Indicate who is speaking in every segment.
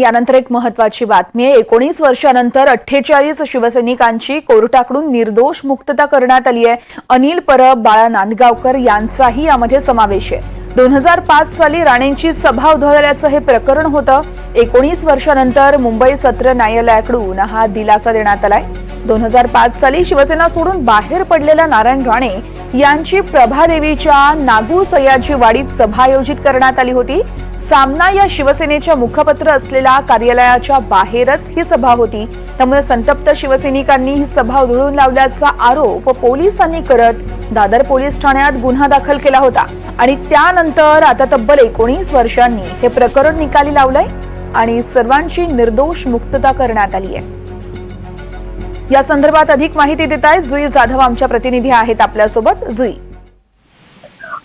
Speaker 1: यानंतर एक महत्वाची बातमी आहे. एकोणीस वर्षानंतर अठ्ठेचाळीस शिवसैनिकांची कोर्टाकडून निर्दोष मुक्तता करण्यात आली आहे. अनिल परब बाळा नांदगावकर यांचाही यामध्ये समावेश आहे. दोन हजार पाच साली राणेंची सभा उधळल्याचं हे प्रकरण होतं. एकोणीस वर्षानंतर मुंबई सत्र न्यायालयाकडून हा दिलासा देण्यात आलाय. दोन हजार पाच साली शिवसेना सोडून बाहेर पडलेल्या नारायण राणे यांची प्रभादेवीच्या नागू सयाजी वाडीत सभा आयोजित करण्यात आली होती. सामना या शिवसेनेच्या मुखपत्र असलेल्या कार्यालयाच्या बाहेरच ही सभा होती. त्यामुळे संतप्त शिवसैनिकांनी ही सभा उधळून लावल्याचा आरोप पोलिसांनी करत दादर पोलीस ठाण्यात गुन्हा दाखल केला होता. आणि त्यानंतर आता तब्बल एकोणीस वर्षांनी हे प्रकरण निकाली लावलंय आणि सर्वांची निर्दोष मुक्तता करण्यात आली आहे या संदर्भात अधिक माहिती देत आहेत. जुई जाधव आमच्या प्रतिनिधी आहेत आपल्यासोबत. जुई.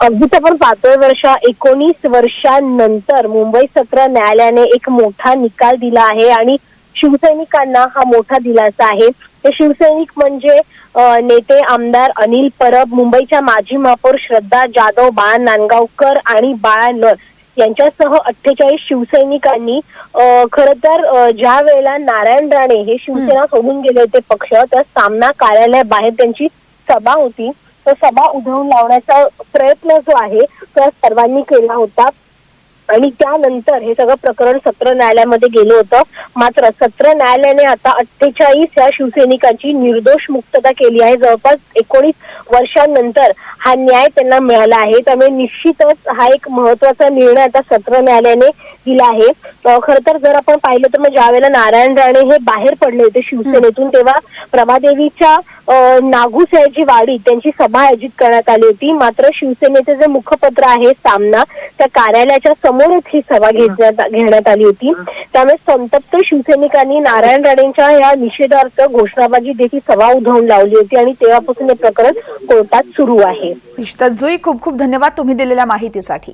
Speaker 2: अगदीच आपण पाचव्या वर्षा एकोणीस वर्षांनंतर मुंबई सत्र न्यायालयाने एक मोठा निकाल दिला आहे आणि शिवसैनिकांना हा मोठा दिलासा आहे. ते शिवसैनिक म्हणजे नेते आमदार अनिल परब मुंबईच्या माजी महापौर श्रद्धा जाधव बाळा नांदगावकर आणि बाळा नर यांच्यासह अठ्ठेचाळीस शिवसैनिकांनी खर तर ज्या वेळेला नारायण राणे हे शिवसेना सोडून गेले होते पक्ष तर सामना कार्यालयाबाहेर त्यांची सभा होती. तो सभा उधळून लावण्याचा प्रयत्न जो आहे तो सर्वांनी केला होता. आणि त्यानंतर हे सगळं प्रकरण सत्र न्यायालयामध्ये गेलं होतं. मात्र सत्र न्यायालयाने आता अठ्ठेचाळीस या शिवसैनिकांची निर्दोष मुक्तता केली आहे. जवळपास एकोणीस वर्षांनंतर हा न्याय त्यांना मिळाला आहे. त्यामुळे निश्चितच हा एक महत्त्वाचा निर्णय आता सत्र न्यायालयाने दिला आहे. खर तर जर आपण पाहिलं तर मग ज्यावेळेला नारायण राणे हे बाहेर पडले होते शिवसेनेतून तेव्हा प्रभादेवीच्या अ, नागूसाहेबची वाडी त्यांची सभा आयोजित करण्यात आली होती. मात्र शिवसेनेचे जे मुखपत्र आहे सामना त्या कार्यालयाच्या समोरच ही सभा घेण्यात घेण्यात आली होती. त्यामुळे संतप्त शिवसैनिकांनी नारायण राणेंच्या या निषेधार्थ घोषणाबाजी देखील सभा उधळून लावली होती आणि तेव्हापासून हे प्रकरण कोर्टात सुरू आहे.
Speaker 1: निश्चितच जुई खूप खूप धन्यवाद तुम्ही दिलेल्या माहितीसाठी.